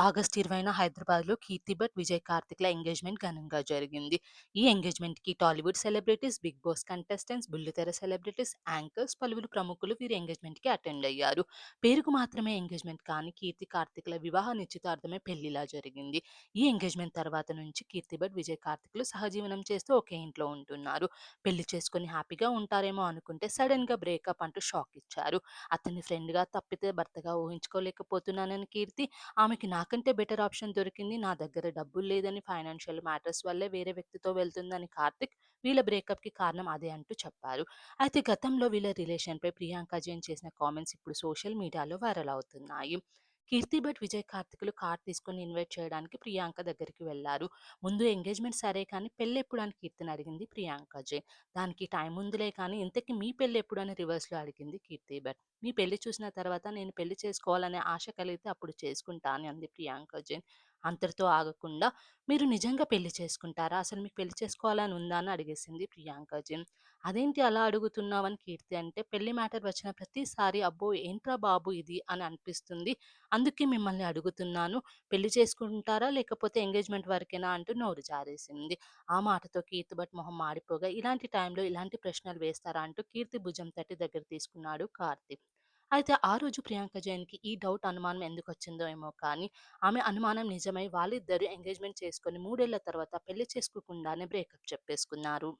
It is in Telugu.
ఆగస్టు 20న హైదరాబాద్‌లో కీర్తి భట్, విజయ్ కార్తిక్‌ల ఎంగేజ్‌మెంట్ ఘనంగా జరిగింది. ఈ ఎంగేజ్‌మెంట్‌కి Tollywood celebrities, Bigg Boss contestants, బుల్లితెర సెలబ్రిటీస్, యాంకర్స్, పలువురు ప్రముఖులు వీరి ఎంగేజ్‌మెంట్‌కి అటెండ్ అయ్యారు. పేరుకు మాత్రమే ఎంగేజ్‌మెంట్ కానీ కీర్తి కార్తిక్‌ల వివాహ నిశ్చితార్థమే పెళ్ళిలా జరిగింది. ఈ ఎంగేజ్‌మెంట్ తర్వాత నుంచి కీర్తి భట్, విజయ్ కార్తిక్‌లు సహజీవనం చేస్తూ ఒకే ఇంట్లో ఉంటున్నారు. పెళ్ళి చేసుకొని హ్యాపీగా ఉంటారేమో అనుకుంటే సడన్గా బ్రేకప్ అంటూ షాక్ ఇచ్చారు. అతన్ని ఫ్రెండ్‌గా తప్పితే భర్తగా ఊహించుకోలేకపోతున్నానని కీర్తి, ఆమెకి నాకంటే బెటర్ ఆప్షన్ దొరికింది. నా దగ్గర డబ్బులు లేదని, ఫైనాన్షియల్ మ్యాటర్స్ వల్లే వేరే వ్యక్తితో వెళ్తుందని కార్తిక్ వీళ్ళ బ్రేకప్‌కి కారణం అదే అంటూ చెప్పారు. అయితే గతంలో వీళ్ళ రిలేషన్‌పై ప్రియాంక జైన్ చేసిన కామెంట్స్ ఇప్పుడు సోషల్ మీడియాలో వైరల్ అవుతున్నాయి. కీర్తి భట్, విజయ్ కార్తిక్‌లు కార్ తీసుకొని ఇన్వైట్ చేయడానికి ప్రియాంక దగ్గరికి వెళ్ళారు. ముందు ఎంగేజ్‌మెంట్ సరే కానీ పెళ్ళెప్పుడు అని కీర్తిని అడిగింది ప్రియాంక జైన్. దానికి టైం ఉందిలే కానీ ఇంతకీ మీ పెళ్ళెప్పుడు అని రివర్స్‌లో అడిగింది కీర్తి భట్. మీ పెళ్ళి చూసిన తర్వాత నేను పెళ్ళి చేసుకోవాలనే ఆశ కలిగితే అప్పుడు చేసుకుంటా అని అంది ప్రియాంక జైన్. అంతటితో ఆగకుండా మీరు నిజంగా పెళ్ళి చేసుకుంటారా? అసలు మీకు పెళ్ళి చేసుకోవాలని ఉందా? అని అడిగేసింది ప్రియాంక అదేంటి అలా అడుగుతున్నావని కీర్తి అంటే పెళ్ళి మ్యాటర్ వచ్చిన ప్రతిసారి అబ్బో! ఏంట్రా బాబు ఇది అని అనిపిస్తుంది. అందుకే మిమ్మల్ని అడుగుతున్నాను. పెళ్ళి చేసుకుంటారా? లేకపోతే ఎంగేజ్‌మెంట్ వరకేనా? అంటూ నోరు జారేసింది. ఆ మాటతో కీర్తి భట్ మొహం మాడిపోగా ఇలాంటి టైంలో ఇలాంటి ప్రశ్నలు వేస్తారా? అంటూ కీర్తి భుజం తట్టి దగ్గర తీసుకున్నాడు కార్తీక్. అయితే ఆ రోజు ప్రియాంక జైన్‌కి ఈ డౌట్, అనుమానం ఎందుకు వచ్చిందో ఏమో కానీ ఆమె అనుమానం నిజమై వాళ్ళిద్దరూ ఎంగేజ్‌మెంట్ చేసుకొని మూడేళ్ళ తర్వాత పెళ్ళి చేసుకోకుండానే బ్రేకప్ చెప్పేసుకున్నారు.